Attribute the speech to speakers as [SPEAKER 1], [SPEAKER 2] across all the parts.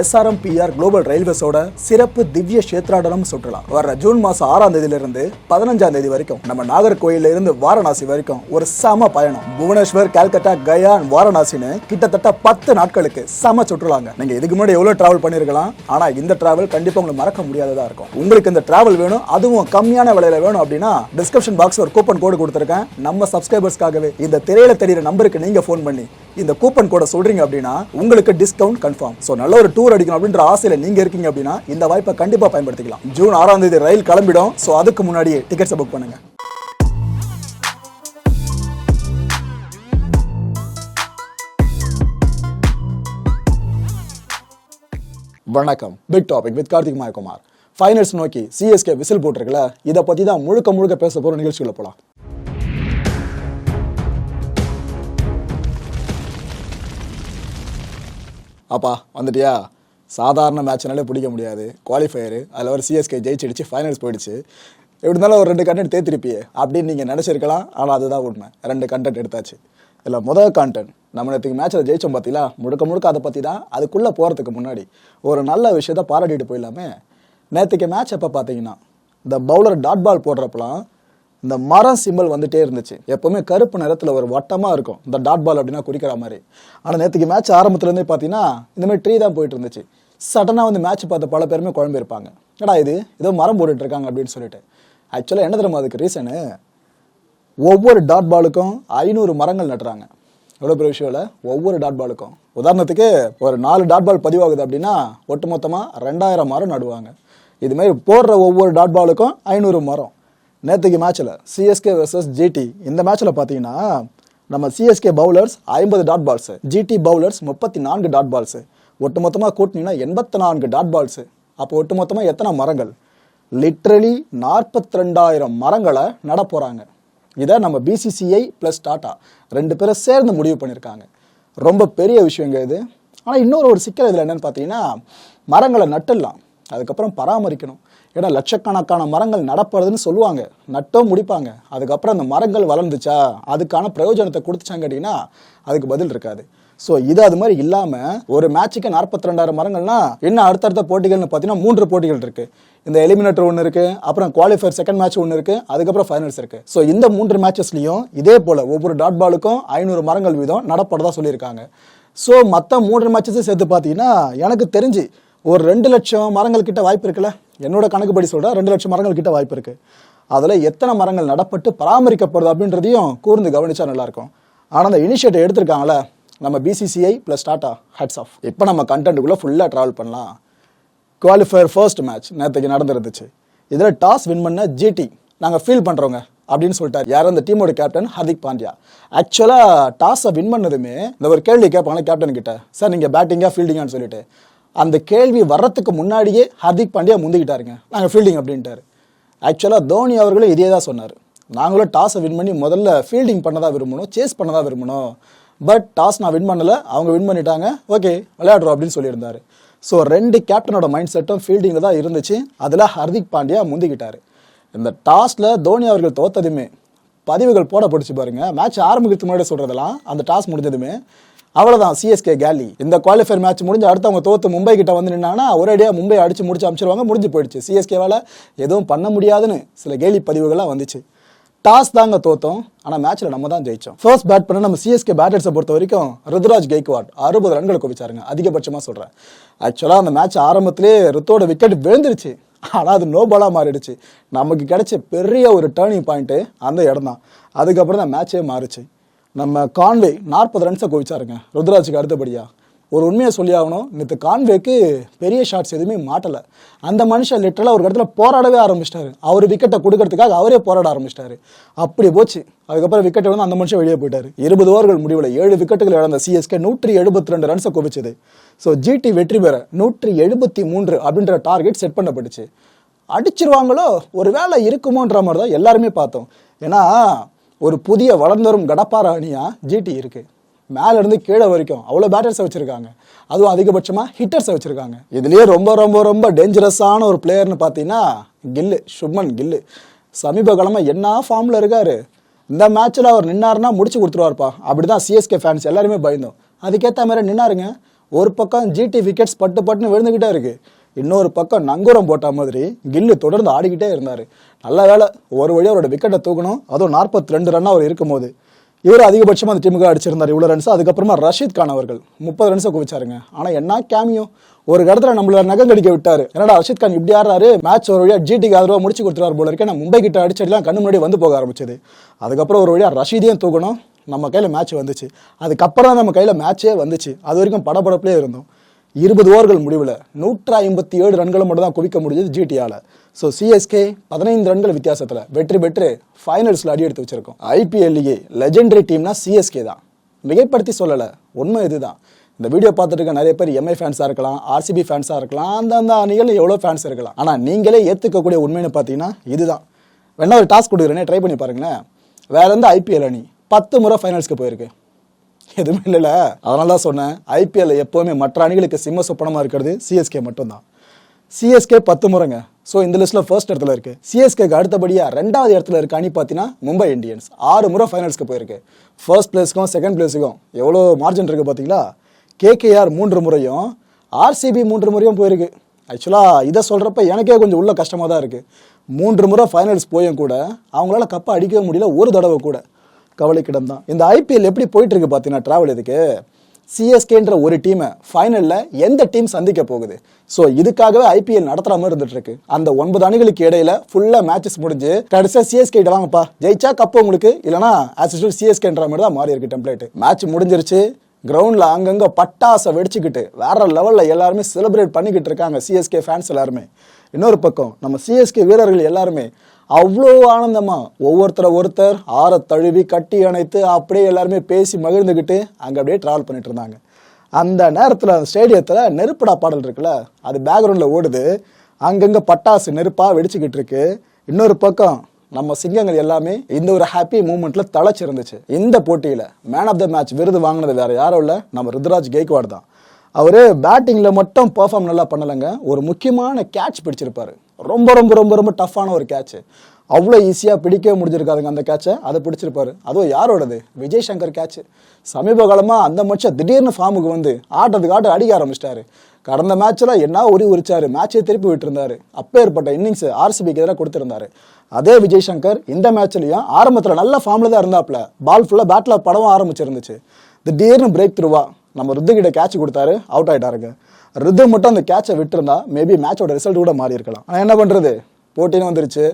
[SPEAKER 1] SRMPR global ரயில்வேஸோட சிறப்பு திவ்ய கஷேத்ராடனம் சுற்றுலா. வர ஜூன் மாசம் ஆறாம் தேதியிலிருந்து பதினஞ்சாம் தேதி வரைக்கும் நம்ம நாகர்கோயில்ல இருந்து வாரணாசி வரைக்கும் ஒரு சம பயணம். புவனேஸ்வர் கல்கட்டா கயா வாரணாசின்னு கிட்டத்தட்ட பத்து நாட்களுக்கு சம சுற்றுலாங்க. நீங்க இதுக்கு முன்னாடி எவ்வளவு டிராவல் பண்ணிருக்கலாம் ஆனா இந்த டிராவல் கண்டிப்பா உங்களுக்கு மறக்க முடியாததா இருக்கும். உங்களுக்கு இந்த டிராவல் வேணும் அதுவும் கம்மியான விலையில வேணும் அப்படின்னா டிஸ்கிரிப்ஷன் பாக்ஸ் ஒரு கூப்பன் கோடு கொடுத்துருக்கேன். நம்ம சப்ஸ்கிரைபர்ஸ்க்காகவே இந்த திரையில தெரியுற நம்பருக்கு நீங்க ஃபோன் பண்ணி இந்த கூப்பன் கோட சொல்றீங்க அப்படின்னா உங்களுக்கு டிஸ்கவுண்ட் கன்ஃபார்ம் ஸோ நல்ல ஒரு டூர் அடிக்கணும் அப்படின்ற ஆசையில நீங்க இருக்கீங்க அப்படின்னா இந்த வாய்ப்பை கண்டிப்பா பயன்படுத்திக்கலாம். ஜூன் ஆறாம் தேதி ரயில் கிளம்பிடும். ஸோ அதுக்கு முன்னாடியே டிக்கெட்ஸை புக் பண்ணுங்க. வணக்கம். Big topic with Karthik Mayakumar. Finals நோக்கி சிஎஸ்கே விசில் போட்டிருக்குல்ல? இதை பத்தி தான் முழுக்க முழுக்க பேச போற நிகழ்ச்சிக்குள்ள போலாம். அப்பா வந்துட்டியா? சாதாரண மேட்ச்னாலே பிடிக்க முடியாது. குவாலிஃபயரு அதில் ஒரு சிஎஸ்கே ஜெயிச்சிடுச்சு ஃபைனல்ஸ் போயிடுச்சு. எப்படி இருந்தாலும் ஒரு ரெண்டு கண்டென்ட் தேத்திருப்பியே அப்படின்னு நீங்கள் நினச்சிருக்கலாம். ஆனால் அதுதான் உண்மை. ரெண்டு கண்டென்ட் எடுத்தாச்சு. இல்லை முதல் கான்டென்ட் நம்ம நேற்றுக்கு மேட்ச்சில் ஜெயிச்சோம் பார்த்தீங்களா முழுக்க முழுக்க அதை பற்றி தான். அதுக்குள்ளே போகிறதுக்கு முன்னாடி ஒரு நல்ல விஷயத்த பாராட்டிட்டு போயிடலாமே. நேற்றுக்கு மேட்ச் எப்போ பார்த்தீங்கன்னா இந்த பவுலர் டாட் பால் போடுறப்பலாம் இந்த மரம் சிம்பிள் வந்துட்டே இருந்துச்சு. எப்பவுமே கருப்பு நிறத்தில் ஒரு வட்டமாக இருக்கும். இந்த டாட் பால் அப்படின்னா குறிக்கிற மாதிரி. ஆனால் நேற்றுக்கு மேட்ச் ஆரம்பத்துலேருந்தே பார்த்தீங்கன்னா இந்தமாதிரி ட்ரீ தான் போயிட்டு இருந்துச்சு. சடனாக வந்து மேட்ச் பார்த்த பல பேருமே குழம்பு இருப்பாங்க. ஏடா இது? ஏதோ மரம் போட்டுட்டு இருக்காங்க அப்படின்னு சொல்லிட்டு. ஆக்சுவலாக என்ன தெரியுமா அதுக்கு ரீசனு ஒவ்வொரு டாட் பாலுக்கும் ஐநூறு மரங்கள் நட்டுறாங்க. எவ்வளோ பெரிய விஷயம் இல்லை? ஒவ்வொரு டாட் பாலுக்கும் உதாரணத்துக்கு ஒரு நாலு டாட் பால் பதிவாகுது அப்படின்னா ஒட்டுமொத்தமாக ரெண்டாயிரம் மரம் நடுவாங்க. இதுமாரி போடுற ஒவ்வொரு டாட் பாலுக்கும் ஐநூறு மரம். நேற்றுக்கு மேட்ச்சில் சிஎஸ்கே வர்சஸ் ஜிடி இந்த மேட்ச்சில் பார்த்தீங்கன்னா நம்ம சிஎஸ்கே பவுலர்ஸ் ஐம்பது டாட் பால்ஸு ஜிடி பவுலர்ஸ் முப்பத்தி நான்கு டாட் பால்ஸு ஒட்டுமொத்தமாக கூட்டினீங்கன்னா எண்பத்தி நான்கு டாட் பால்ஸு அப்போ ஒட்டுமொத்தமாக எத்தனை மரங்கள்? லிட்ரலி நாற்பத்தி ரெண்டாயிரம் மரங்களை நட போகிறாங்க இதை நம்ம பிசிசிஐ ப்ளஸ் டாட்டா ரெண்டு பேரும் சேர்ந்து முடிவு பண்ணியிருக்காங்க. ரொம்ப பெரிய விஷயங்க இது. ஆனால் இன்னொரு ஒரு சிக்கல் இதில் என்னென்னு பார்த்தீங்கன்னா மரங்களை நட்டுடலாம். அதுக்கப்புறம் பராமரிக்கணும். ஏன்னா லட்சக்கணக்கான மரங்கள் நடப்படுதுன்னு சொல்லுவாங்க. நட்டும் முடிப்பாங்க. அதுக்கப்புறம் அந்த மரங்கள் வளர்ந்துச்சா? அதுக்கான பிரயோஜனத்தை கொடுத்துச்சாங்க கேட்டிங்கன்னா அதுக்கு பதில் இருக்காது. ஸோ இது அது மாதிரி இல்லாமல் ஒரு மேட்சுக்கு நாற்பத்தி ரெண்டாயிரம் மரங்கள்னா என்ன அடுத்தடுத்த போட்டிகள்னு பார்த்தீங்கன்னா மூன்று போட்டிகள் இருக்கு. இந்த எலிமினேட்டர் ஒன்று இருக்கு அப்புறம் குவாலிஃபயர் செகண்ட் மேட்ச் ஒன்று இருக்கு அதுக்கப்புறம் ஃபைனல்ஸ் இருக்கு. ஸோ இந்த மூன்று மேட்சஸ்லையும் இதே போல ஒவ்வொரு டாட் பாலுக்கும் ஐநூறு மரங்கள் வீதம் நடப்படதா சொல்லியிருக்காங்க. ஸோ மற்ற மூன்று மேட்சஸும் சேர்த்து பார்த்தீங்கன்னா எனக்கு தெரிஞ்சு ஒரு ரெண்டு லட்சம் மரங்கள் கிட்ட வாய்ப்பு இருக்குல்ல? என்னோட கணக்குப்படி சொல்கிறேன் ரெண்டு லட்சம் மரங்கள் கிட்ட வாய்ப்பு இருக்கு. அதில் எத்தனை மரங்கள் நடப்பட்டு பராமரிக்கப்படுது அப்படின்றதையும் கூர்ந்து கவனிச்சா நல்லாயிருக்கும். ஆனால் அந்த இனிஷியேட்டிவ் எடுத்திருக்காங்களே நம்ம BCCI plus tata heads of இப்போ நம்ம கண்டென்ட்டுக்குள்ளே ஃபுல்லாக ட்ராவல் பண்ணலாம். குவாலிஃபயர் ஃபர்ஸ்ட் மேட்ச் நேற்றுக்கு நடந்துருந்துச்சு. இதில் டாஸ் வின் பண்ண ஜிடி நாங்கள் ஃபீல் பண்ணுறோங்க அப்படின்னு சொல்லிட்டார். யார்? அந்த டீமோட கேப்டன் ஹர்திக் பாண்டியா. ஆக்சுவலாக டாஸை வின் பண்ணதுமே இந்த ஒரு கேள்வி கேட்பாங்க கேப்டன் கிட்ட சார் நீங்கள் பேட்டிங்காக ஃபீல்டிங்கான்னு சொல்லிட்டு. அந்த கேள்வி வர்றதுக்கு முன்னாடியே ஹர்திக் பாண்டியா முந்திக்கிட்டாருங்க. நாங்கள் ஃபீல்டிங் அப்படின்ட்டாரு. ஆக்சுவலாக தோனி அவர்களும் இதே தான் சொன்னார். நாங்களும் டாஸை வின் பண்ணி முதல்ல ஃபீல்டிங் பண்ணதாக விரும்பணும் சேஸ் பண்ணதாக விரும்பணும். பட் டாஸ் நான் வின் பண்ணலை அவங்க வின் பண்ணிட்டாங்க. ஓகே விளையாடுறோம் அப்படின்னு சொல்லியிருந்தார். ஸோ ரெண்டு கேப்டனோட மைண்ட் செட்டும் ஃபீல்டிங்கில் தான் இருந்துச்சு. அதில் ஹர்திக் பாண்டியா முந்திக்கிட்டார். இந்த டாஸில் தோனி அவர்கள் தோத்ததுமே பதிவுகள் போட பிடிச்சி பாருங்க. மேட்ச் ஆரம்பிக்கிறதுக்கு முன்னாடி சொல்கிறதெல்லாம் அந்த டாஸ் முடிஞ்சதுமே அவ்வளவுதான் சிஎஸ்கே கேலி. இந்த குவாலிஃபயர் மேட்ச் முடிஞ்சு அடுத்து அவங்க தோத்து மும்பை கிட்ட வந்து நின்னாங்கன்னா ஒரேடியா மும்பை அடிச்சு முடிச்சு அமைச்சிருவாங்க முடிஞ்சு போயிடுச்சு. சிஎஸ்கேவால் எதுவும் பண்ண முடியாதுன்னு சில கேலி பதிவுகள்லாம் வந்துச்சு. டாஸ் தாங்க தோத்தோம் ஆனால் மேட்ச்சில் நம்ம தான் ஜெயிச்சோம். ஃபர்ஸ்ட் பேட் பண்ண நம்ம சிஎஸ்கே பேட்டர்ஸை பொறுத்த வரைக்கும் ருத்ராஜ் கெய்க்வாட் அறுபது ரன்கள் குவிச்சாருங்க. அதிகபட்சமாக சொல்கிறேன் ஆக்சுவலாக அந்த மேட்ச் ஆரம்பத்திலே ருத்தோட விக்கெட் விழுந்துருச்சு. ஆனால் அது நோ பாலாக மாறிடுச்சு. நமக்கு கிடைச்ச பெரிய ஒரு டேர்னிங் பாயிண்ட்டு அந்த இடம் தான் அதுக்கப்புறம் தான் மேட்சே மாறுச்சு. நம்ம கான்வே நாற்பது ரன்ஸை குவிச்சாருங்க. ருத்ராஜுக்கு அடுத்தபடியாக ஒரு உண்மையை சொல்லி ஆகணும் நேற்று கான்வேக்கு பெரிய ஷாட்ஸ் எதுவுமே மாட்டலை. அந்த மனுஷன் லிட்டரலாக ஒரு இடத்துல போராடவே ஆரம்பிச்சிட்டாரு. அவர் விக்கெட்டை கொடுக்கறதுக்காக அவரே போராட ஆரம்பிச்சிட்டாரு. அப்படி போச்சு. அதுக்கப்புறம் விக்கெட் வந்து அந்த மனுஷன் வெளியே போயிட்டார். இருபது ஓவர்கள் முடிவில் ஏழு விக்கெட்டுகள் இழந்த சிஎஸ்கே நூற்றி எழுபத்தி ரெண்டு ரன்ஸை குவிச்சது. ஸோ ஜிடி வெற்றி பெற நூற்றி எழுபத்தி மூன்று அப்படின்ற டார்கெட் செட் பண்ணப்பட்டுச்சு. அடிச்சிருவாங்களோ? ஒரு வேலை இருக்குமோன்ற மாதிரி தான் எல்லாருமே பார்த்தோம். ஏன்னா ஒரு புதிய வளர்ந்து வரும் கடப்பார அணியாக ஜிடி இருக்கு. மேல இருந்து கீழே வரைக்கும் அவ்வளோ பேட்டர்ஸை வச்சிருக்காங்க. அதுவும் அதிகபட்சமாக ஹிட்டர்ஸை வச்சிருக்காங்க. இதுலேயே ரொம்ப ரொம்ப ரொம்ப டேஞ்சரஸான ஒரு பிளேயர்னு பார்த்தீங்கன்னா கில்லு சுப்மன் கில்லு. சமீப காலமாக என்ன ஃபார்மில் இருக்காரு? இந்த மேட்ச்சில் அவர் நின்னாருன்னா முடிச்சு கொடுத்துருவார்ப்பா. அப்படி தான் சிஎஸ்கே ஃபேன்ஸ் எல்லாருமே பயந்தோம். அதுக்கேற்ற மாதிரி நின்னாருங்க. ஒரு பக்கம் ஜிடி விக்கெட்ஸ் பட்டு பட்டுன்னு விழுந்துக்கிட்டே இருக்குது இன்னொரு பக்கம் நங்கூரம் போட்ட மாதிரி கில்லு தொடர்ந்து ஆடிக்கிட்டே இருந்தார். நல்ல வேளை ஒரு வழியாக அவரோட விக்கெட்டை தூக்கணும். அதுவும் நாற்பத்தி ரெண்டு ரன் அவர் இருக்கும்போது. இவர் அதிகபட்சமாக அந்த டீமுக்கு அடிச்சிருந்தார். இவ்வளோ ரன்ஸ் அதுக்கப்புறமா ரஷீத் கான் அவர்கள் முப்பது ரன்ஸை குவிச்சாருங்க. ஆனால் என்ன கேமியோ ஒரு இடத்துல நம்மள நகம் கடிக்க விட்டார். என்னடா ரஷீத் கான் இப்படி ஆடுறாரு? மேட்ச் ஒரு வழியாக ஜிடிக்கு ஆதரவாக முடிச்சு கொடுத்துருவார் போல இருக்கேன் நான் மும்பை கிட்ட அடிச்சடிலாம் கண்ணு முன்னாடி வந்து போக ஆரம்பிச்சது. அதுக்கப்புறம் ஒரு வழியாக ரஷீதையும் தூக்கணும். நம்ம கையில் மேட்ச் வந்துச்சு. அதுக்கப்புறம் நம்ம கையில் மேட்ச்சே வந்துச்சு. அது வரைக்கும் படபடப்புலேயே இருந்தோம். இருபது ஓவர்கள் முடிவில் நூற்றி ஐம்பத்தி ஏழு ரன்களை மட்டும் தான் குவிக்க முடிஞ்சது ஜிடியால ஸோ சிஎஸ்கே பதினைந்து ரன்கள் வித்தியாசத்தில் வெற்றி பெற்று ஃபைனல்ஸில் அடி எடுத்து வச்சிருக்கோம். ஐபிஎல்லியே லெஜெண்டரி டீம்னா சிஎஸ்கே தான். மிகைப்படுத்தி சொல்லலை உண்மை இதுதான். இந்த வீடியோ பார்த்துட்டு இருக்க நிறைய பேர் எம்ஐ ஃபேன்ஸாக இருக்கலாம் ஆர்சிபி ஃபேன்ஸாக இருக்கலாம் அந்தந்த அணிகள் எவ்வளோ ஃபேன்ஸ் இருக்கலாம். ஆனால் நீங்களே ஏற்றுக்கக்கூடிய உண்மைன்னு பார்த்தீங்கன்னா இதுதான். வேணா ஒரு டாஸ்க் கொடுக்குறேனே ட்ரை பண்ணி பாருங்களேன். வேற எந்த ஐபிஎல் அணி பத்து முறை ஃபைனல்ஸ்க்கு போயிருக்கு. எதுவுமே இல்லைல்ல. அதனால தான் சொன்னேன் ஐபிஎல் எப்போவுமே மற்ற அணிகளுக்கு சிம்ம சொப்பனமாக இருக்கிறது சிஎஸ்கே மட்டும்தான். சிஎஸ்கே பத்து முறைங்க. ஸோ இந்த லிஸ்ட்டில் ஃபர்ஸ்ட் இடத்துல இருக்கு. சிஎஸ்கேக்கு அடுத்தபடியாக ரெண்டாவது இடத்துல இருக்க அணி பார்த்தீங்கன்னா மும்பை இந்தியன்ஸ். ஆறு முறை ஃபைனல்ஸ்க்கு போயிருக்கு. ஃபர்ஸ்ட் பிளேஸ்க்கும் செகண்ட் பிளேஸுக்கும் எவ்வளோ மார்ஜின் இருக்கு பார்த்தீங்களா? கேகேஆர் மூன்று முறையும் ஆர்சிபி மூன்று முறையும் போயிருக்கு. ஆக்சுவலாக இதை சொல்கிறப்ப எனக்கே கொஞ்சம் உள்ள கஷ்டமாக தான் இருக்குது மூன்று முறை ஃபைனல்ஸ் போயும் கூட அவங்களால கப்பை அடிக்கவே முடியல ஒரு தடவை கூட. கவலைக்கிடம் தான் இந்த ஐபிஎல் எப்படி போயிட்டு இருக்கு பார்த்தீங்கன்னா டிராவல் இதுக்கு சிஎஸ்கேன்ற ஒரு டீமை ஃபைனலில் எந்த டீம் சந்திக்க போகுது? ஸோ இதுக்காகவே ஐபிஎல் நடத்துற மாதிரி இருந்துட்டு இருக்கு அந்த ஒன்பது அணிகளுக்கு இடையில ஃபுல்லாக மேட்சஸ் முடிஞ்சு கடைசியாக சிஎஸ்கே கிட்ட வாங்கப்பா. ஜெயிச்சா கப்பு உங்களுக்கு இல்லைனா ஆஸ் யூஸ்வல் சிஎஸ்கேன்ற மாதிரி தான் மாறி இருக்கு டெம்ப்ளேட் மேட்ச் முடிஞ்சிருச்சு. கிரவுண்டில் அங்கங்கே பட்டாசை வெடிச்சுக்கிட்டு வேற லெவலில் எல்லாருமே செலிப்ரேட் பண்ணிக்கிட்டு இருக்காங்க சிஎஸ்கே ஃபேன்ஸ் எல்லாருமே. இன்னொரு பக்கம் நம்ம சிஎஸ்கே வீரர்கள் எல்லாருமே அவ்வளோ ஆனந்தமா. ஒவ்வொருத்தரை ஒருத்தர் ஆற தழுவி கட்டி அணைத்து அப்படியே எல்லாருமே பேசி மகிழ்ந்துக்கிட்டு அங்கே அப்படியே ட்ராவல் பண்ணிட்டு இருந்தாங்க. அந்த நேரத்தில் அந்த ஸ்டேடியத்தில் நெருப்படா பாடல் இருக்குல்ல? அது பேக்ரவுண்டில் ஓடுது. அங்கங்கே பட்டாசு நெருப்பாக வெடிச்சுக்கிட்டு இருக்கு. இன்னொரு பக்கம் நம்ம சிங்கங்கள் எல்லாமே இந்த ஒரு ஹாப்பி மூமெண்ட்ல தழைச்சிருந்துச்சு. இந்த போட்டியில மேன் ஆஃப் த மேட்ச் விருது வாங்கினது வேற யாரும் இல்லை. நம்ம ருத்ராஜ் கெய்க்வாட் தான். அவரு பேட்டிங்ல மட்டும் பெர்ஃபார்ம் நல்லா பண்ணலைங்க. ஒரு முக்கியமான கேட்ச் பிடிச்சிருப்பாரு. ரொம்ப ரொம்ப ரொம்ப ரொம்ப டஃப்பான ஒரு கேட்ச் அவ்வளோ ஈஸியாக பிடிக்கவே முடிஞ்சிருக்காதுங்க அந்த கேட்சை அதை பிடிச்சிருப்பாரு. அதுவும் யாரோடது? விஜய் சங்கர் கேட்ச் சமீப காலமாக அந்த மனுஷன் திடீர்னு ஃபார்முக்கு வந்து ஆட்டத்துக்கு ஆட்ட அடிக்க ஆரம்பிச்சிட்டாரு. கடந்த மேட்ச்சில் என்ன உரி உரிச்சாரு? மேட்சை திருப்பி விட்டுருந்தாரு. அப்பேற்பட்ட இன்னிங்ஸ் ஆர்சிபிக்கு எதிராக கொடுத்துருந்தாரு. அதே விஜய் சங்கர் இந்த மேட்ச்லயும் ஆரம்பத்தில் நல்ல ஃபார்மில் தான் இருந்தாப்புல பால் ஃபுல்லாக பேட்டில் படவும் ஆரம்பிச்சிருந்துச்சு. திடீர்னு பிரேக் த்ரூவா நம்ம ருத்து கிட்ட கேட்ச் கொடுத்தாரு அவுட் ஆகிட்டாருங்க ரித்து மட்டும் அந்த கேட்சை விட்டுருந்தா மேபி மேட்சோட ரிசல்ட் கூட மாறி இருக்கலாம். ஆனால் என்ன பண்ணுறது போட்டின்னு வந்துருச்சு.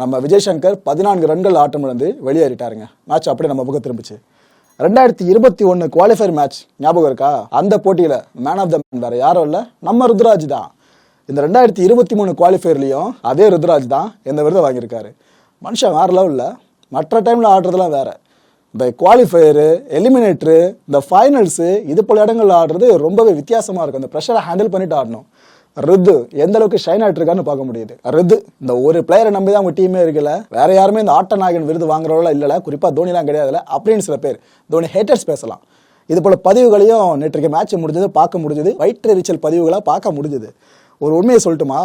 [SPEAKER 1] நம்ம விஜய் சங்கர் பதினான்கு ரன்கள் ஆட்டம் இழந்து வெளியேறிட்டாருங்க. மேட்ச் அப்படியே நம்ம பக்கம் திரும்பிச்சு. ரெண்டாயிரத்தி இருபத்தி ஒன்று குவாலிஃபயர் மேட்ச் ஞாபகம் இருக்கா? அந்த போட்டியில் மேன் ஆஃப் த வேற யாரும் இல்லை நம்ம ருத்ராஜ் தான். இந்த ரெண்டாயிரத்தி இருபத்தி மூணு குவாலிஃபயர்லையும் அதே ருத்ராஜ் தான் இந்த விருதை வாங்கியிருக்காரு. மனுஷன் வேறு லெவலில் மற்ற டைமில் ஆடுறதுலாம் வேறு. இந்த குவாலிஃபயரு எலிமினேட்டரு இந்த ஃபைனல்ஸு இது போல இடங்கள்ல ஆடுறது ரொம்பவே வித்தியாசமாக இருக்கும் அந்த ப்ரெஷரை ஹேண்டில் பண்ணிட்டு ஆடணும். ரித்து எந்த அளவுக்கு ஷைன் ஆயிட்டு இருக்கான்னு பார்க்க முடியுது. ரித்து இந்த ஒரு பிளேயரை நம்பி தான் உங்கள் டீமே இருக்கல. வேற யாருமே இந்த ஆட்ட நாயகன் விருது வாங்குறவங்களா இல்லை குறிப்பாக தோனிலாம் கிடையாதுல. அப்படின்னு சில பேர் தோனி ஹேட்டர்ஸ் பேசலாம். இது போல பதிவுகளையும் நேற்றுக்கு மேட்ச் முடிஞ்சது பார்க்க முடிஞ்சது. வயிற்றெரிச்சல் பதிவுகளாக பார்க்க முடிஞ்சது. ஒரு உண்மையை சொல்லட்டுமா?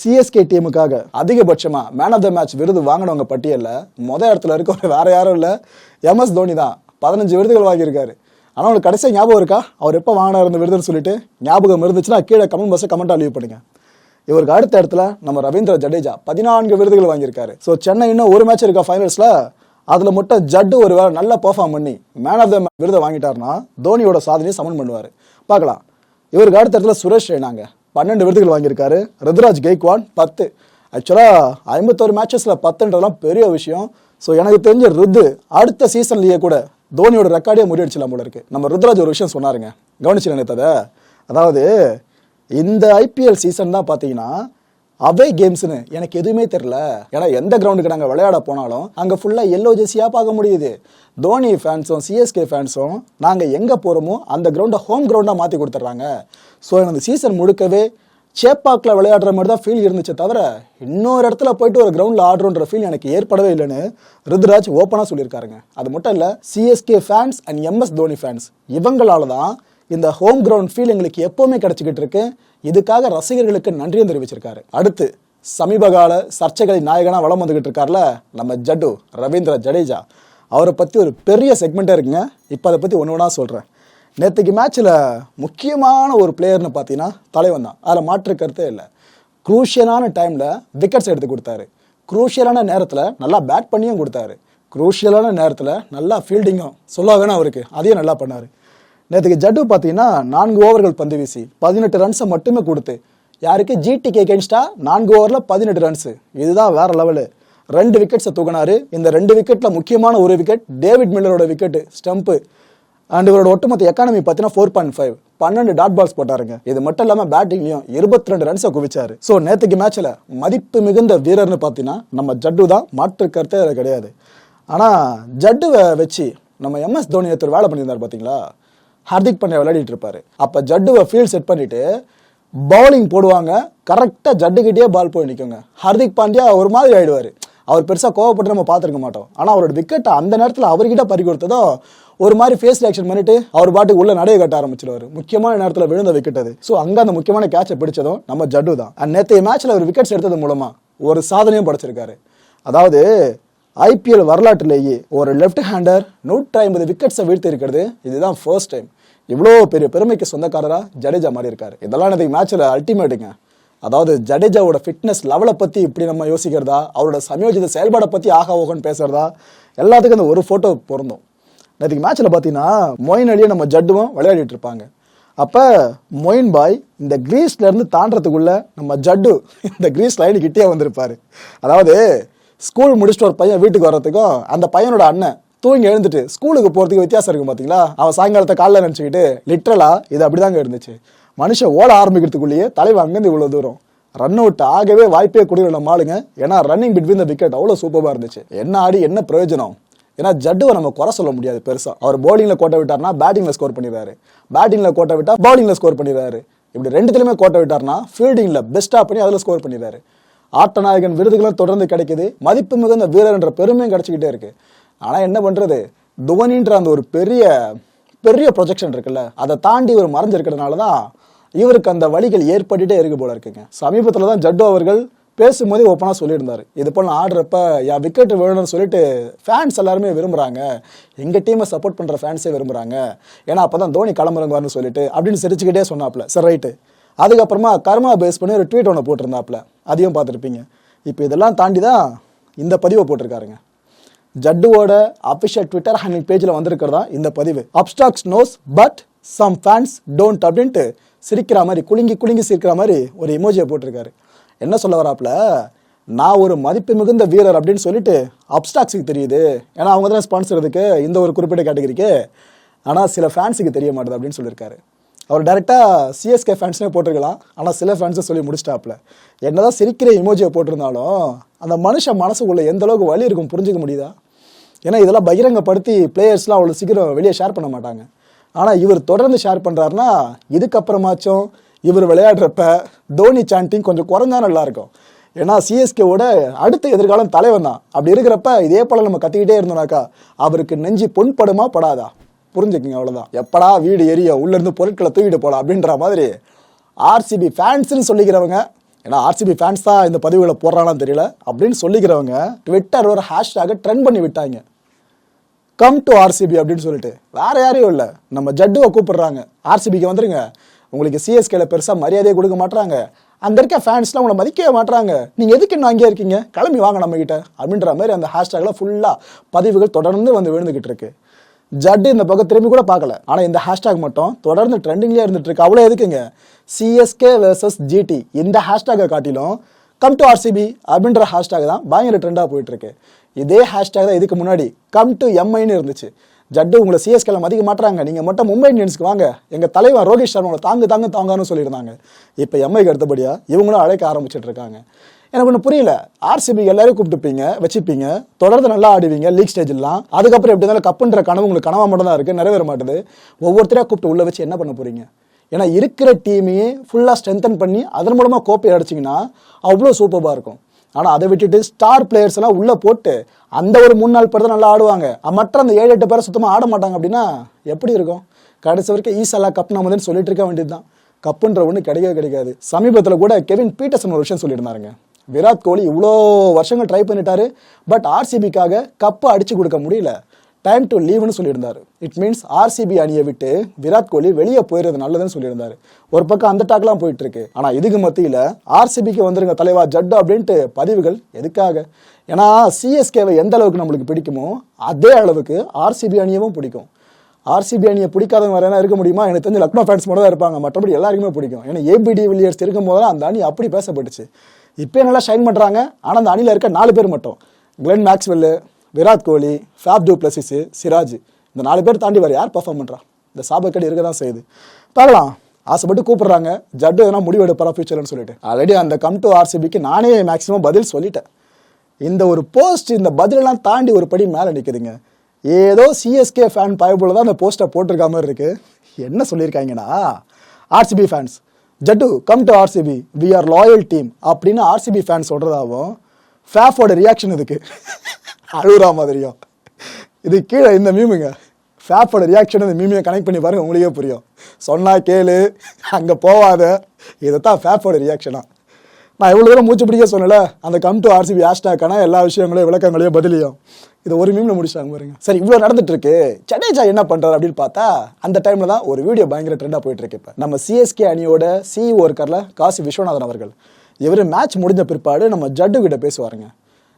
[SPEAKER 1] சிஎஸ்கே டீமுக்காக அதிகபட்சமா மேன் ஆஃப் த மேட்ச் விருது வாங்கினவங்க பட்டியலில் மொதல் இடத்துல இருக்க வேற யாரும் இல்லை. எம்எஸ் தோனி தான். பதினஞ்சு விருதுகள் வாங்கியிருக்காரு. ஆனால் உங்களுக்கு கடைசியாக ஞாபகம் இருக்கா? அவர் எப்போ வாங்கினார் இந்த விருதுன்னு சொல்லிட்டு? ஞாபகம் இருந்துச்சுன்னா கீழே கமெண்ட் பாக்ஸை கமெண்ட்டாக லீவ் பண்ணுங்க. இவருக்கு அடுத்த இடத்துல நம்ம ரவீந்திர ஜடேஜா பதினான்கு விருதுகள் வாங்கியிருக்காரு. ஸோ சென்னை இன்னும் ஒரு மேட்ச் இருக்கா ஃபைனல்ஸில் அதில் மட்டும் ஜட்டு ஒரு வேலை நல்லா பெர்ஃபார்ம் பண்ணி மேன் ஆஃப் த விருதை வாங்கிட்டாருன்னா தோனியோட சாதனையை சமன் பண்ணுவார். பார்க்கலாம். இவருக்கு அடுத்த இடத்துல சுரேஷ் ரெய்னாங்க. பன்னெண்டு விருதுகள் வாங்கியிருக்காரு. ருத்ராஜ் கெய்க்வான் பத்து. ஆக்சுவலாக ஐம்பத்தோரு மேட்சஸில் பத்துன்றதெல்லாம் பெரிய விஷயம். ஸோ எனக்கு தெரிஞ்ச ருத்து அடுத்த சீசன்லேயே கூட தோனியோட ரெக்கார்டே முறியடிச்சலாம் போல இருக்குது நம்ம ருத்ராஜ் ஒரு விஷயம் சொன்னாருங்க. கவனிச்சு நினைத்ததை அதாவது இந்த ஐபிஎல் சீசன் தான் பார்த்தீங்கன்னா அவே கேம்ஸ்னு எனக்கு எதுவுமே தெரில ஏன்னா எந்த கிரவுண்டுக்கு நாங்கள் விளையாட போனாலும் அங்கே ஃபுல்லாக எல்லோ ஜெர்சியாக பார்க்க முடியுது. தோனி ஃபேன்ஸும் சிஎஸ்கே ஃபேன்ஸும் நாங்கள் எங்கே போகிறோமோ அந்த கிரவுண்டை ஹோம் கிரவுண்டாக மாற்றி கொடுத்துட்றாங்க. ஸோ எனக்கு அந்த சீசன் முழுக்கவே சேப்பாக்கில் விளையாடுற மாதிரி தான் ஃபீல் இருந்துச்சே தவிர இன்னொரு இடத்துல போயிட்டு ஒரு கிரவுண்டில் ஆடுறோன்ற ஃபீல் எனக்கு ஏற்படவே இல்லைன்னு ருத்ராஜ் ஓப்பனாக சொல்லியிருக்காருங்க. அது மட்டும் இல்லை CSK fans and MS Dhoni fans இவங்களால தான் இந்த ஹோம் கிரவுண்ட் ஃபீல் எங்களுக்கு எப்பவுமே கிடைச்சிக்கிட்டு இருக்கு. இதுக்காக ரசிகர்களுக்கு நன்றியும் தெரிவிச்சிருக்காரு. அடுத்து சமீபகால சர்ச்சைகளின் நாயகனாக வளம் வந்துகிட்டு இருக்கார்ல நம்ம ஜட்டு ரவீந்திர ஜடேஜா. அவரை பற்றி ஒரு பெரிய செக்மெண்ட்டாக இருக்குங்க. இப்போ அதை பற்றி ஒன்று ஒன்றா சொல்கிறேன் நேற்றுக்கு மேட்ச்சில் முக்கியமான ஒரு பிளேயர்னு பார்த்தீங்கன்னா தலைவன் தான். அதில் மாற்று கருத்தே இல்லை. குரூஷியலான டைமில் விக்கெட்ஸ் எடுத்து கொடுத்தாரு. குரூஷியலான நேரத்தில் நல்லா பேட் பண்ணியும் கொடுத்தாரு. குரூஷியலான நேரத்தில் நல்லா ஃபீல்டிங்கும் சொல்ல வேணாம் அவருக்கு. அதையும் நல்லா பண்ணார். நேற்றுக்கு ஜட்டு பார்த்தீங்கன்னா நான்கு ஓவர்கள் பந்து வீசி பதினெட்டு ரன்ஸை மட்டுமே கொடுத்து. யாருக்கு? ஜிடிக்கு எகென்ஸ்டா நான்கு ஓவரில் பதினெட்டு ரன்ஸு இதுதான் வேற லெவலு ரெண்டு விக்கெட்ஸை தூக்கினாரு. இந்த ரெண்டு விக்கெட்டில் முக்கியமான ஒரு விக்கெட் டேவிட் மில்லரோட விக்கெட்டு ஸ்டம்ப்பு அண்ட் இவரோட ஒட்டுமொத்த எக்கானமி பார்த்தீங்கன்னா ஃபோர் பாயிண்ட் ஃபைவ் பன்னெண்டு டாட் பால்ஸ் போட்டாருங்க. இது மட்டும் இல்லாமல் பேட்டிங்லையும் இருபத்தி ரெண்டு ரன்ஸை குவிச்சாரு. ஸோ நேற்றுக்கு மேட்ச்சில் மதிப்பு மிகுந்த வீரர்னு பார்த்தீங்கன்னா நம்ம ஜட்டு தான். மாற்று கருத்தே கிடையாது. ஆனால் ஜட்டுவை வச்சு நம்ம எம்எஸ் தோனி ஒருத்தர் வேலை பண்ணியிருந்தார் பார்த்தீங்களா? ஹார்திக் பாண்டியா விளையாடிட்டு இருப்பாரு அப்போ ஜட்டுவை ஃபீல்ட் செட் பண்ணிட்டு பவுலிங் போடுவாங்க. கரெக்டாக ஜட்டுக்கிட்டே பால் போய் நிற்குங்க ஹார்திக் பாண்டியா ஒரு மாதிரி ஆயிடுவார். அவர் பெருசாக கோவப்பட்டு நம்ம பார்த்துருக்க மாட்டோம். ஆனால் அவரோட விக்கெட்டை அந்த நேரத்தில் அவர்கிட்ட பறி கொடுத்ததோ ஒரு மாதிரி ஃபேஸ் ரியாக்ஷன் பண்ணிட்டு அவர் பாட்டுக்கு உள்ள நடைய கட்ட ஆரம்பிச்சிருவாரு. முக்கியமான நேரத்தில் விழுந்த விக்கெட் அது. ஸோ அங்கே அந்த முக்கியமான கேட்சை பிடிச்சதும் நம்ம ஜட்டு தான் அண்ட் நேற்றைய மேட்ச்சில் அவர் விக்கெட்ஸ் எடுத்தது மூலமாக ஒரு சாதனையும் படைச்சிருக்காரு. அதாவது ஐபிஎல் வரலாற்றிலேயே ஒரு லெஃப்ட் ஹேண்டர் நூற்றி ஐம்பது விக்கெட்ஸை வீழ்த்தி இருக்கிறது. இதுதான் ஃபர்ஸ்ட் டைம் இவ்வளோ பெரிய பெருமைக்கு சொந்தக்காரராக ஜடேஜா மாறி இருக்காரு. இதெல்லாம் எனக்கு மேட்ச்சில் அல்டிமேட்டுங்க அதாவது ஜடேஜாவோட ஃபிட்னஸ் லெவலை பற்றி இப்படி நம்ம யோசிக்கிறதா? அவரோட சமயோஜித செயல்பாடை பற்றி ஆகா ஓகன்னு பேசுறதா? எல்லாத்துக்கும் அந்த ஒரு ஃபோட்டோ பொருந்தும். நேற்றுக்கு மேட்ச்சில் பார்த்தீங்கன்னா மொயின் அலியை நம்ம ஜட்டுவும் விளையாடிட்டு இருப்பாங்க. அப்போ மொயின் பாய் இந்த கிரீஸ்லேருந்து இருந்து நம்ம ஜட்டு இந்த கிரீஸ் லைனு கிட்டே வந்திருப்பார். அதாவது ஸ்கூல் முடிச்சுட்டு ஒரு பையன் வீட்டுக்கு வர்றதுக்கும் அந்த பையனோட அண்ணன் தூங்கி எழுந்துட்டு ஸ்கூலுக்கு போகிறதுக்கு வித்தியாசம் இருக்கும் பார்த்தீங்களா அவன் சாயங்காலத்தை காலைல நினச்சிக்கிட்டு லிட்ரலா இது அப்படிதாங்க இருந்துச்சு. மனுஷன் ஓட ஆரம்பிக்கிறதுக்குள்ளேயே தலைவன் அங்கேருந்து இவ்வளோ தூரம். ரன் அவுட் ஆகவே வாய்ப்பே கொடுக்கல நம்ம ஆளுங்க ஏன்னா ரன்னிங் பிட்வீன் த விக்கெட் அவ்வளோ சூப்பராக இருந்துச்சு. என்ன ஆடி என்ன பிரயோஜனம்? ஏன்னா ஜட்டுவை நம்ம குறை சொல்ல முடியாது பெருசாக அவர் பவுலிங்கில் கோட்டை விட்டார்னா பேட்டிங்கில் ஸ்கோர் பண்ணிடுறாரு பேட்டிங்கில் கோட்டை விட்டால் பவுலிங்கில் ஸ்கோர் பண்ணிடுறாரு இப்படி ரெண்டுத்துலையுமே கோட்டை விட்டார்னா ஃபீல்டிங்கில் பெஸ்ட்டாக பண்ணி அதில் ஸ்கோர் பண்ணிடுறாரு ஆட்டநாயகன் விருதுகளும் தொடர்ந்து கிடைக்குது. மதிப்பு மிகுந்த வீரர் என்ற பெருமையும் கிடைச்சிக்கிட்டே இருக்கு. ஆனால் என்ன பண்ணுறது துவனின்ற அந்த ஒரு பெரிய பெரிய ப்ரொஜெக்ஷன் இருக்குல்ல? அதை தாண்டி இவர் மறைஞ்சிருக்கிறதுனால தான் இவருக்கு அந்த வழிகள் ஏற்பட்டுட்டே இருக்கு போல இருக்குங்க. சமீபத்தில் தான் ஜட்டு அவர்கள் பேசும்போதே ஓப்பனாக சொல்லியிருந்தார். இது போல் ஆடுறப்ப என் விக்கெட் வேணும்னு சொல்லிட்டு ஃபேன்ஸ் எல்லாருமே விரும்புகிறாங்க எங்கள் டீமை சப்போர்ட் பண்ணுற ஃபேன்ஸே விரும்புகிறாங்க ஏன்னா அப்போ தான் தோனி கிளம்புறங்கன்னு சொல்லிட்டு அப்படின்னு சிரிச்சுக்கிட்டே சொன்னாப்ல சரி ரைட்டு அதுக்கப்புறமா கர்மா பேஸ் பண்ணி ஒரு ட்வீட் ஒன்று போட்டிருந்தாப்புல. அதையும் பார்த்துருப்பீங்க. இப்போ இதெல்லாம் தாண்டி தான் இந்த பதிவை போட்டிருக்காருங்க. ஜட்டுவோட அஃபிஷியல் ட்விட்டர் ஹேண்டில் பேஜில் வந்திருக்கிறதா இந்த பதிவு. அப்டாக்ஸ் knows but some fans don't அப்படின்ட்டு சிரிக்கிற மாதிரி குலுங்கி குலுங்கி சிரிக்கிற மாதிரி ஒரு இமோஜியை போட்டிருக்காரு. என்ன சொல்ல வராப்புல? நான் ஒரு மதிப்பு மிகுந்த வீரர் அப்படின்னு சொல்லிட்டு அப்டாக்ஸுக்கு தெரியுது. ஏன்னா அவங்க தான் ஸ்பான்சர் இதுக்கு இந்த ஒரு குறிப்பிட்ட கேட்டகரிக்கு ஆனால் சில ஃபேன்ஸுக்கு தெரிய மாட்டேது அப்படின்னு சொல்லியிருக்காரு அவர் டேரெக்டாக சிஎஸ்கே ஃபேன்ஸ்னே போட்டிருக்கலாம். ஆனால் சில ஃபேன்ஸை சொல்லி முடிச்சிட்டாப்ல என்னதான் சிரிக்கிற இமோஜியை போட்டிருந்தாலும் அந்த மனுஷன் மனசுக்குள்ளே எந்த அளவுக்கு வலி இருக்கும் புரிஞ்சுக்க முடியுதா? ஏன்னா இதெல்லாம் பகிரங்கப்படுத்தி பிளேயர்ஸ்லாம் அவ்வளோ சீக்கிரம் வெளியே ஷேர் பண்ண மாட்டாங்க. ஆனால் இவர் தொடர்ந்து ஷேர் பண்ணுறாருன்னா இதுக்கப்புறமாச்சும் இவர் விளையாடுறப்ப தோனி சாண்டிங் கொஞ்சம் குறைஞ்சா நல்லாயிருக்கும். ஏன்னா சிஎஸ்கேவோட அடுத்த எதிர்காலம் தலைவன் தான். அப்படி இருக்கிறப்ப இதே போல் நம்ம கத்திக்கிட்டே இருந்தோம்னாக்கா அவருக்கு நெஞ்சு பொன்படுமா படாதா? புரிஞ்சுக்கிங்க அவ்வளோதான் எப்படா வீடு எரிய உள்ளேருந்து பொருட்களை தூக்கிட்டு போகலாம் அப்படின்ற மாதிரி ஆர்சிபி ஃபேன்ஸ்னு சொல்லிக்கிறவங்க ஏன்னா ஆர்சிபி ஃபேன்ஸ் தான் இந்த பதிவுகளை போடுறாங்களான்னு தெரியல அப்படின்னு சொல்லிக்கிறவங்க ட்விட்டர் ஒரு ஹேஷ்டாக ட்ரெண்ட் பண்ணி விட்டாங்க. கம் டு ஆர்சிபி அப்படின்னு சொல்லிட்டு. வேற யாரையும் இல்லை. நம்ம ஜட்டுவை கூப்பிடுறாங்க. ஆர்சிபிக்கு வந்துருங்க. உங்களுக்கு சிஎஸ்கேல பெருசாக மரியாதையை கொடுக்க மாட்டாங்க அங்கே இருக்க ஃபேன்ஸ்லாம் உங்களை மதிக்கவே மாட்டுறாங்க நீங்கள் எதுக்கு இன்னும் அங்கேயே இருக்கீங்க? கிளம்பி வாங்க நம்மக்கிட்ட அப்படின்ற மாதிரி அந்த ஹேஷ்டாகில் ஃபுல்லாக பதிவுகள் தொடர்ந்து வந்து விழுந்துக்கிட்டு இருக்கு. ஜட் இந்த பக்கம் திரும்பி கூட பார்க்கல. ஆனால் இந்த ஹேஷ்டாக் மட்டும் தொடர்ந்து ட்ரெண்டிங்லேயே இருந்துட்டு இருக்கு அவ்வளோ எதுக்குங்க சிஎஸ்கே வேர்சஸ் ஜிடி இந்த ஹேஷ்டாகை காட்டிலும் கம் டு ஆர்சிபி அப்படின்ற ஹேஷ்டாக் தான் பயங்கர ட்ரெண்டாக போயிட்டு இருக்கு இதே ஹேஷ்டாக் தான் இதுக்கு முன்னாடி கம் டு எம்ஐன்னு இருந்துச்சு. ஜட்டு உங்களை சிஎஸ்கேல மதிக்க மாட்டாங்க நீங்கள் மட்டும் மும்பை இந்தியன்ஸ்க்கு வாங்க. எங்கள் தலைவர் ரோஹித் சர்மாவை தாங்கு தாங்க தாங்கன்னு சொல்லியிருந்தாங்க. இப்போ எம்ஐக்கு அடுத்தபடியாக இவங்களும் அழைக்க ஆரம்பிச்சிட்டு இருக்காங்க. எனக்கு ஒன்று புரியல. ஆர்சிபி எல்லாரையும் கூப்பிட்டுப்பீங்க வச்சுப்பீங்க. தொடர்ந்து நல்லா ஆடுவீங்க லீக் ஸ்டேஜ்லாம் அதுக்கப்புறம் எப்படி இருந்தாலும் கப்புன்ற கனவு உங்களுக்கு கனவாக மட்டும் தான் இருக்குது நிறைவேற மாட்டேது. ஒவ்வொருத்தரையாக கூப்பிட்டு உள்ளே வச்சு என்ன பண்ண போறீங்க? ஏன்னா இருக்கிற டீமையே ஃபுல்லாக ஸ்ட்ரென்தன் பண்ணி அதன் மூலமாக கோப்பை அடிச்சிங்கன்னா அவ்வளோ சூப்பராக இருக்கும். ஆனால் அதை விட்டுட்டு ஸ்டார் பிளேயர்ஸ் எல்லாம் உள்ளே போட்டு அந்த ஒரு மூணு நாள் பேர் தான் நல்லா ஆடுவாங்க. மற்ற அந்த ஏழு எட்டு பேரை சுத்தமாக ஆட மாட்டாங்க அப்படின்னா எப்படி இருக்கும்? கடைசி வரைக்கும் ஈசலா கப் நம்ம சொல்லிட்டு இருக்க வேண்டியது தான் கப்புன்ற ஒன்று கிடைக்கவே கிடைக்காது. சமீபத்தில் கூட கெவின் பீட்டர்சன் ஒரு விஷயம் சொல்லியிருந்தாருங்க. விராட் கோலி இவ்வளோ வருஷங்கள் ட்ரை பண்ணிட்டாரு பட் ஆர்சிபிக்காக கப்பு அடித்து கொடுக்க முடியல. டைம் டு லீவ்னு சொல்லியிருந்தார். இட் மீன்ஸ் ஆர்சிபி அணியை விட்டு விராட் கோலி வெளியே போயிடுறது நல்லதுன்னு சொல்லியிருந்தார். ஒரு பக்கம் அந்த டாக்லாம் போயிட்டு இருக்கு. ஆனால் இதுக்கு மத்தியில் ஆர்சிபிக்கு வந்துருங்க தலைவா ஜட்டு அப்படின்ட்டு பதிவுகள் எதுக்காக? ஏன்னா சிஎஸ்கேவை எந்த அளவுக்கு நம்மளுக்கு பிடிக்குமோ அதே அளவுக்கு ஆர்சிபி அணியவும் பிடிக்கும். ஆர்சிபி அணியை பிடிக்காதவங்க வேறு இருக்க முடியுமா? எனக்கு தெரிஞ்ச லக்னோ ஃபேன்ஸ் மட்டும் தான் இருப்பாங்க. மற்றபடி எல்லாருக்குமே பிடிக்கும். ஏன்னா ஏபிடி வில்லியர்ஸ் இருக்கும் போதெல்லாம் அந்த அணி அப்படி பேசப்பட்டுச்சு. இப்போ நல்லா ஷைன் பண்ணுறாங்க ஆனால் அந்த அணியில் இருக்க நாலு பேர் மட்டும். Glenn Maxwell Virat Kohli Faf du Plessis Siraj இந்த நாலு பேர் தாண்டி வேறு யார் பர்ஃபார்ம் பண்ணுறா இந்த சாபக்கடி இருக்க தான் செய்யுது. பார்க்கலாம். ஆசைப்பட்டு கூப்பிட்றாங்க. ஜட்டு எதனா முடிவு எடுப்பாரா ஃபியூச்சர்னு சொல்லிட்டு. ஆல்ரெடி அந்த கம் டு ஆர்சிபிக்கு நானே மேக்ஸிமம் பதில் சொல்லிட்டேன். இந்த ஒரு போஸ்ட் இந்த பதிலெல்லாம் தாண்டி ஒரு படி மேலே நிற்குதுங்க ஏதோ சிஎஸ்கே ஃபேன் பயபோல தான் அந்த போஸ்ட்டை போட்டிருக்க மாதிரி இருக்குது என்ன சொல்லியிருக்காங்கன்னா RCB fans Jaddu come to RCB we are loyal team அப்படின்னு ஆர்சிபி ஃபேன் சொல்றதாவும் ஃபேஃபோட ரியாக்ஷன் இதுக்கு. அழுகுறா மாதிரியும். இது கீழே இந்த மீமுங்க ஃபேப்போட ரியாக்ஷன் இந்த மீமியை கனெக்ட் பண்ணி பாருங்க உங்களுக்கே புரியும். சொன்னா கேளு அங்கே போவாத. தான் ஃபேப்போட ரியாக்ஷனா நான் எவ்வளோ தூரம் மூச்சு பிடிக்க சொன்னல அந்த கம் டு ஆர்சிபி ஹேஷ்டாக்கான எல்லா விஷயங்களையும் விளக்கங்களையும் பதிலையும். இது ஒரு மீம்ல முடிச்சாங்க பாருங்க. சரி இவ்வளோ நடந்துட்டு இருக்கு ஜடேஜா என்ன பண்றாரு அப்படின்னு பார்த்தா அந்த டைம்ல தான் ஒரு வீடியோ பயங்கர ட்ரெண்டா போயிட்டு இருக்கு இப்போ. நம்ம சிஎஸ்கே அணியோட சிஇஓ இருக்கார்ல காசி விஸ்வநாதன் அவர்கள். இவர் மேட்ச் முடிஞ்ச பிற்பாடு நம்ம ஜட்டு கிட்ட பேசுவாருங்க.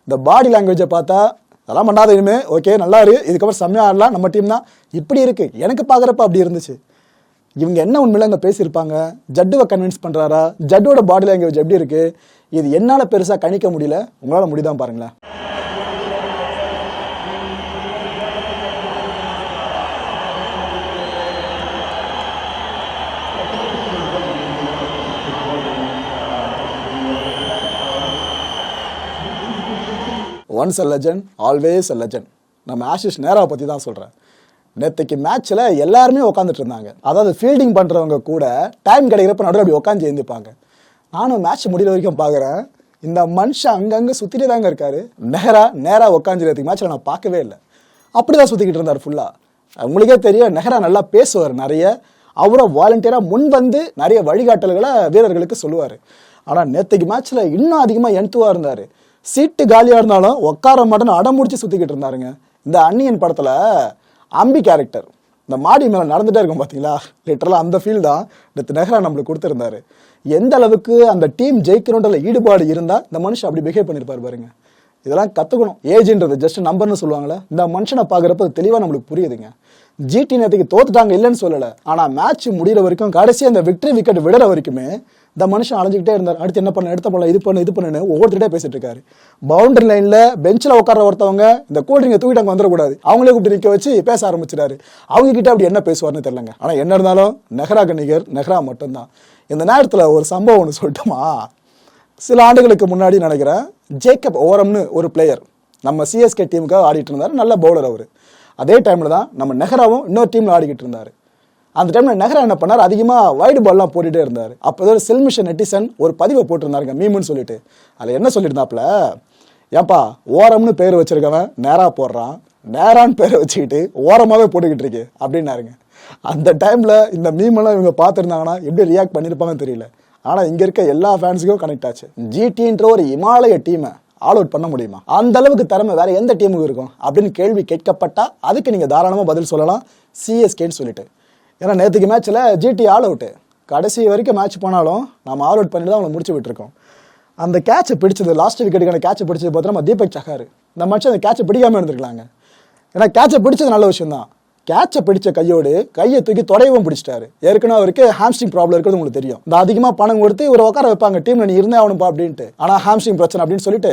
[SPEAKER 1] இந்த பாடி லாங்குவேஜை பார்த்தா அதெல்லாம் பண்ணாத இனிமே. ஓகே நல்லா இருக்கு இதுக்கப்புறம் செம்மையா ஆடலாம். நம்ம டீம் தான். இப்படி இருக்கு. எனக்கு பார்க்குறப்ப அப்படி இருந்துச்சு. இவங்க என்ன உண்மையில அங்கே பேசியிருப்பாங்க? ஜட்டுவை கன்வின்ஸ் பண்றாரா? ஜட்டோட பாடி லாங்குவேஜ் எப்படி இருக்கு? இது என்னால் பெருசாக கணிக்க முடியல. உங்களால் முடிதான் பாருங்களேன். Once a legend always a legend நம்ம ஆஷிஷ் நேராவை பற்றி தான் சொல்கிறேன் நேற்றுக்கு மேட்ச்சில் எல்லாருமே உட்காந்துட்டு இருந்தாங்க. அதாவது ஃபீல்டிங் பண்ணுறவங்க கூட டைம் கிடைக்கிறப்ப நடுவில் அப்படி உட்காந்து எழுந்திருப்பாங்க. நானும் மேட்ச் முடிகிற வரைக்கும் பார்க்குறேன் இந்த மனுஷன் அங்கங்கே சுற்றிட்டு தாங்க இருக்காரு. நேராக நேராக உட்காந்துருக்கு மேட்ச்சில் நான் பார்க்கவே இல்லை. அப்படி தான் சுற்றிக்கிட்டு இருந்தார் ஃபுல்லாக உங்களுக்கே தெரியும் நெஹ்ரா நல்லா பேசுவார் நிறைய. அவரும் வாலண்டியராக முன் வந்து நிறைய வழிகாட்டல்களை வீரர்களுக்கு சொல்லுவார். ஆனால் நேற்றுக்கு மேட்ச்சில் இன்னும் அதிகமாக என்த்துவாக இருந்தார். சீட்டு காலியாக இருந்தாலும் உட்கார மாட்டேன்னு அடம் முடிச்சு சுற்றிக்கிட்டு இருந்தாருங்க. இந்த அன்னியன் படத்தில் அம்பி கேரக்டர் இந்த மாடி மேலே நடந்துட்டே இருக்கும் பார்த்தீங்களா லிட்டரலாக அந்த ஃபீல் தான் நேற்று நெஹ்ரா நம்மளுக்கு கொடுத்துருந்தாரு. எந்த அளவுக்கு அந்த டீம் ஜெயிக்கணுன்றதுல ஈடுபாடு இருந்தால் இந்த மனுஷன் அப்படி பிஹேவ் பண்ணியிருப்பார் பாருங்க. இதெல்லாம் கற்றுக்கணும் ஏஜ்ன்றது ஜஸ்ட் நம்பர்னு சொல்லுவாங்களே இந்த மனுஷனை பார்க்குறப்ப தெளிவாக நம்மளுக்கு புரியுதுங்க. ஜிடி நேற்றுக்கு தோத்துட்டாங்க இல்லைன்னு சொல்லலை. ஆனால் மேட்ச் முடிகிற வரைக்கும் கடைசி அந்த விக்டரி விக்கெட் விடுற வரைக்குமே இந்த மனுஷன் அலைஞ்சிக்கிட்டே இருந்தார். அடுத்து என்ன பண்ண எடுத்த பண்ணல இது பண்ணு இது பண்ணுன்னு ஒவ்வொருத்தருட்டே பேசிட்டு இருக்காரு. பவுண்டரி லைனில் பெஞ்சில் உட்கார ஒருத்தவங்க இந்த கூல்ட்ரிங்கை தூக்கிட்டு அங்கே வந்துடக்கூடாது. அவங்களே கூப்பிட்டு நிற்க வச்சு பேச ஆரம்பிச்சிட்டாரு. அவங்க கிட்ட அப்படி என்ன பேசுவார்னு தெரியலங்க. ஆனால் என்ன இருந்தாலும் நெஹ்ரா கணிகர் நெஹ்ரா மட்டும்தான். இந்த நேரத்தில் ஒரு சம்பவம் ஒன்று சொல்லட்டுமா? சில ஆண்டுகளுக்கு முன்னாடி நினைக்கிறேன் ஜேக்கப் ஓரம்னு ஒரு பிளேயர் நம்ம சிஎஸ்கே டீமுக்காக ஆடிட்டு இருந்தார். நல்ல பவுலர் அவர். அதே டைமில் தான் நம்ம நெஹ்ராவும் இன்னொரு டீமில் ஆடிக்கிட்டு இருந்தார். அந்த டைமில் நெஹ்ரா என்ன பண்ணார்? அதிகமாக வைடு பால்லாம் போட்டுகிட்டே இருந்தார். அப்போ ஏதோ செல்மிஷன் நெட்டிசன் ஒரு பதிவை போட்டிருந்தாருங்க மீமுன்னு சொல்லிட்டு. அதில் என்ன சொல்லியிருந்தாப்புல? ஏப்பா ஓரம்னு பேர் வச்சிருக்கவன் நேராக போடுறான் நேரான்னு பேரை வச்சுக்கிட்டு ஓரமாகவே போட்டுக்கிட்டு இருக்கு அப்படின்னாருங்க. அந்த டைமில் இந்த மீமெல்லாம் இவங்க பார்த்துருந்தாங்கன்னா எப்படி ரியாக்ட் பண்ணியிருப்பாங்கன்னு தெரியல. ஆனால் இங்கே இருக்க எல்லா ஃபேன்ஸுக்கும் கனெக்ட் ஆச்சு. ஜிடின்ற ஒரு இமாலய டீமை ஆல் அவுட் பண்ண முடியுமா? அந்த அளவுக்கு திறமை வேற எந்த டீமுக்கு இருக்கும்? அப்படின்னு கேள்வி கேட்கப்பட்டா அதுக்கு நீங்கள் தாராளமாக பதில் சொல்லலாம். சிஎஸ்கேன்னு சொல்லிட்டு. ஏன்னா நேற்றுக்கு மேட்ச்சில் ஜிடி ஆல் அவுட்டு கடைசி வரைக்கும் மேட்ச் போனாலும் நம்ம ஆல் அவுட் பண்ணி தான் அவங்களை முடிச்சு விட்டுருக்கோம். அந்த கேட்சை பிடிச்சது லாஸ்ட் விக்கெட்டுக்கான கேட்சை பிடிச்சது பார்த்தா நம்ம தீபக் சஹார். இந்த மேட்ச் அந்த கேட்சை பிடிக்காம இருந்திருக்கலாங்க. ஏன்னா கேட்சை பிடிச்சது நல்ல விஷயம் தான் கேட்சை பிடிச்ச கையோடு கையை தூக்கி தொடையவும் பிடிச்சிட்டாரு. ஏற்கனவே அவருக்கு ஹாம்ஸ்டிங் ப்ராப்ளம் இருக்கிறது உங்களுக்கு தெரியும். இந்த அதிகமாக பணம் கொடுத்து இவரை உட்கார வைப்பாங்க டீம்ல நீ இருந்தே ஆகணும்ப்பா அப்படின்ட்டு. ஆனால் ஹாம்ஸ்டிங் பிரச்சனை அப்படின்னு சொல்லிட்டு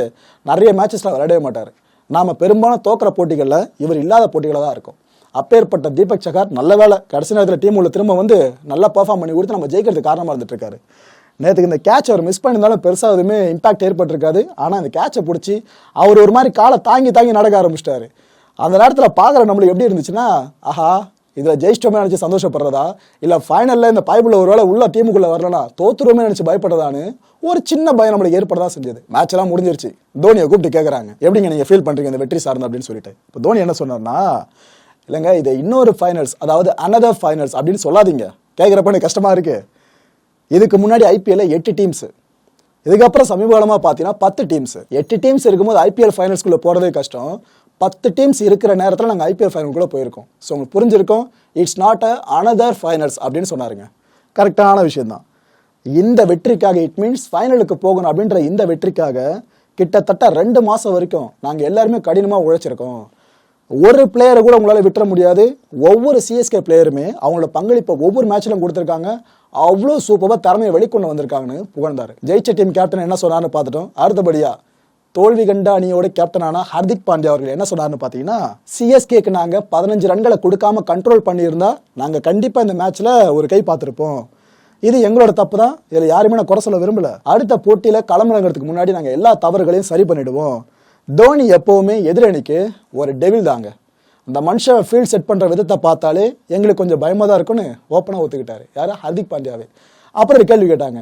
[SPEAKER 1] நிறைய மேட்சஸ்ல விளையாடவே மாட்டார். நாம பெரும்பாலும் தோக்கிற போட்டிகளில் இவர் இல்லாத போட்டிகளாக தான் இருக்கும். அப்பேற்பட்ட தீபக் சகார் நல்ல வேலை கடைசி நேரத்தில் டீம் உள்ள திரும்ப வந்து நல்லா பெர்ஃபார்ம் பண்ணி கொடுத்து நம்ம ஜெயிக்கிறதுக்கு காரணமாக இருந்துட்டு இருக்காரு நேற்றுக்கு இந்த கேட்ச் அவர் மிஸ் பண்ணியிருந்தாலும் பெருசாக எதுவுமே இம்பாக்ட் ஏற்பட்டிருக்காது. ஆனால் இந்த கேட்சை பிடிச்சி அவர் ஒரு மாதிரி காலை தாங்கி தாங்கி நடக்க ஆரம்பிச்சிட்டாரு. அந்த நேரத்தில் பார்க்குற நம்மளுக்கு எப்படி இருந்துச்சுன்னா ஆஹா இதில் ஜெயிச்சிட்டோமே நினச்சி சந்தோஷப்படுறதா? இல்லை ஃபைனலில் இந்த பைபிள் ஒரு வேளை உள்ள டீமுக்குள்ளே வரலனா தோத்துருமே நினச்சி பயப்படுறதான்னு ஒரு சின்ன பயம் நம்மளுக்கு ஏற்படதா செஞ்சது. மேட்ச் எல்லாம் முடிஞ்சிருச்சு. தோனியை கூப்பிட்டு கேட்குறாங்க எப்படிங்க நீங்கள் ஃபீல் பண்ணுறீங்க இந்த வெற்றி சார்ந்த அப்படின்னு சொல்லிட்டு. இப்போ தோனி என்ன சொன்னார்னா இல்லைங்க இது இன்னொரு ஃபைனல்ஸ் அதாவது அனதர் ஃபைனல்ஸ் அப்படின்னு சொல்லாதீங்க. கேட்குறப்ப எனக்கு கஷ்டமாக இருக்குது இதுக்கு முன்னாடி ஐபிஎல்ல எட்டு டீம்ஸு இதுக்கப்புறம் சமீப காலமாக பார்த்தீங்கன்னா பத்து டீம்ஸ் எட்டு டீம்ஸ் இருக்கும்போது ஐபிஎல் ஃபைனல்ஸ்குள்ளே போகிறதே கஷ்டம். பத்து டீம்ஸ் இருக்கிற நேரத்தில் நாங்கள் ஐபிஎல் ஃபைனலுக்குள்ளே போயிருக்கோம். ஸோ உங்களுக்கு புரிஞ்சிருக்கோம் it's not a another finals அப்படின்னு சொன்னாருங்க. கரெக்டான விஷயந்தான் இந்த வெற்றிக்காக இட் மீன்ஸ் ஃபைனலுக்கு போகணும் அப்படின்ற இந்த வெற்றிக்காக கிட்டத்தட்ட ரெண்டு மாதம் வரைக்கும் நாங்கள் எல்லாருமே கடினமாக உழைச்சிருக்கோம். ஒரு பிளேயரை கூட உங்களால் விட்டுற முடியாது. ஒவ்வொரு சிஎஸ்கே பிளேயருமே அவங்களோட பங்களிப்பை ஒவ்வொரு மேட்ச்லையும் கொடுத்துருக்காங்க. அவ்வளோ சூப்பராக திறமையை வெளிக்கொண்டு வந்திருக்காங்கன்னு புகழ்ந்தார். ஜெயிச்ச டீம் கேப்டன் என்ன சொன்னார்னு பார்த்துட்டோம். அடுத்தபடியாக தோல்வி கண்ட அணியோட கேப்டனான ஹர்திக் பாண்டியா அவர்கள் என்ன சொன்னார்னு பார்த்தீங்கன்னா சிஎஸ்கேக்கு நாங்கள் பதினஞ்சு ரன்களை கொடுக்காம கண்ட்ரோல் பண்ணியிருந்தா நாங்கள் கண்டிப்பாக இந்த மேட்ச்சில் ஒரு கை பார்த்துருப்போம். இது எங்களோட தப்பு தான் இதில் யாருமே நான் குறை சொல்ல விரும்பல. அடுத்த போட்டியில் களமிறங்கிறதுக்கு முன்னாடி நாங்கள் எல்லா தவறுகளையும் சரி பண்ணிடுவோம். தோனி எப்போவுமே எதிரணிக்கு ஒரு டெவில் தாங்க. அந்த மனுஷன் ஃபீல்ட் செட் பண்ணுற விதத்தை பார்த்தாலே எங்களுக்கு கொஞ்சம் பயமாக தான் இருக்குன்னு ஓப்பனாக ஒத்துக்கிட்டாரு. யார்? ஹர்திக் பாண்டியாவே. அப்புறம் கேள்வி கேட்டாங்க.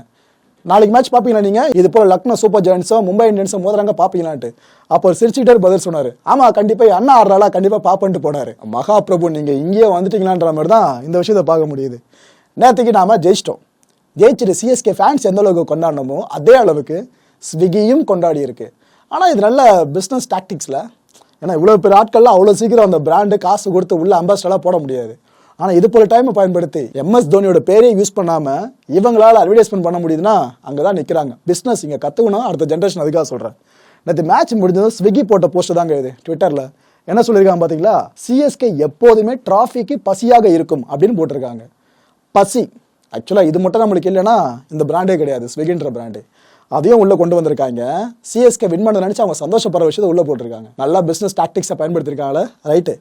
[SPEAKER 1] நாளைக்கு மேட்ச் பார்ப்பீங்களா நீங்கள் இது போல் லக்னோ சூப்பர் ஜெயின்ஸோ மும்பை இந்தியன்ஸோ மோதுறாங்க பார்ப்பீங்களான்ட்டு அப்போ ஒரு சிரிச்சுக்கிட்டே பதில் சொன்னார். ஆமாம் கண்டிப்பாக அண்ணா ஆடுறாளா? கண்டிப்பாக பார்ப்பன்ட்டு போனார். மகா பிரபு நீங்கள் இங்கேயே வந்துட்டீங்களான்ற மாதிரி தான் இந்த விஷயத்தை பார்க்க முடியுது. நேற்றுக்கு நாம ஜெயிச்சிட்டோம். ஜெயிச்சிட்டு சிஎஸ்கே ஃபேன்ஸ் எந்த அளவுக்கு கொண்டாடணுமோ அதே அளவுக்கு ஸ்விக்கியும் கொண்டாடி இருக்கு ஆனால் இது நல்ல பிஸ்னஸ் டாக்டிக்ஸில் ஏன்னா இவ்வளோ பெரிய ஆட்கள்லாம் அவ்வளோ சீக்கிரம் அந்த பிராண்டு காசு கொடுத்து உள்ள அம்பாஸ்டராக போட முடியாது. ஆனால் இது போல டைமை பயன்படுத்தி எம்எஸ் தோனியோட பேரையும் யூஸ் பண்ணாமல் இவங்களால அட்வர்டைஸ்மெண்ட் பண்ண முடியுதுன்னா அங்கே தான் நிற்கிறாங்க பிஸ்னஸ் இங்கே கற்றுக்கணும் அடுத்த ஜென்ரேஷன் அதுக்காக சொல்கிறேன் நேற்று மேட்ச் முடிஞ்சதும் ஸ்விக்கி போட்ட போஸ்ட் தாங்க இது ட்விட்டரில் என்ன சொல்லியிருக்காங்க பார்த்தீங்களா சிஎஸ்கே எப்போதுமே டிராஃபிக்கு பசியாக இருக்கும் அப்படின்னு போட்டிருக்காங்க. பசி. ஆக்சுவலாக இது மட்டும் நம்மளுக்கு இல்லைன்னா இந்த பிராண்டே கிடையாது ஸ்விகின்ற பிராண்டு அதையும் உள்ளே கொண்டு வந்திருக்காங்க. சிஎஸ்கே வின் பண்ண நினச்சி அவங்க சந்தோஷப்படுற விஷயத்தை உள்ளே போட்டிருக்காங்க. நல்லா பிஸ்னஸ் டாக்டிக்ஸை பயன்படுத்திருக்காங்களே. ரைட்டு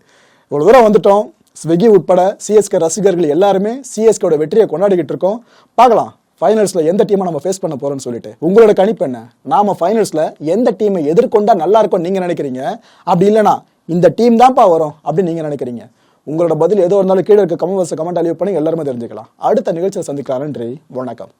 [SPEAKER 1] இவ்வளோ தூரம் வந்துட்டோம். ஸ்விக்கி உட்பட சிஎஸ்கே ரசிகர்கள் எல்லாருமே சிஎஸ்கேட வெற்றியை கொண்டாடிக்கிட்டு இருக்கோம். பார்க்கலாம் ஃபைனல்ஸில் எந்த டீமை நம்ம ஃபேஸ் பண்ண போகிறோம்னு சொல்லிட்டு. உங்களோட கணிப்பு என்ன? நாம ஃபைனல்ஸில் எந்த டீமை எதிர்கொண்டா நல்லா இருக்கும் நீங்கள் நினைக்கிறீங்க? அப்படி இல்லைனா இந்த டீம் தான்ப்பா வரும் அப்படின்னு நீங்கள் நினைக்கிறீங்க? உங்களோட பதில் எதோ இருந்தாலும் கீழே இருக்க கமெண்ட் கமெண்ட் அலீவ் பண்ணி எல்லாருமே தெரிஞ்சுக்கலாம். அடுத்த நிகழ்ச்சியை சந்திக்கலாம். நன்றி வணக்கம்.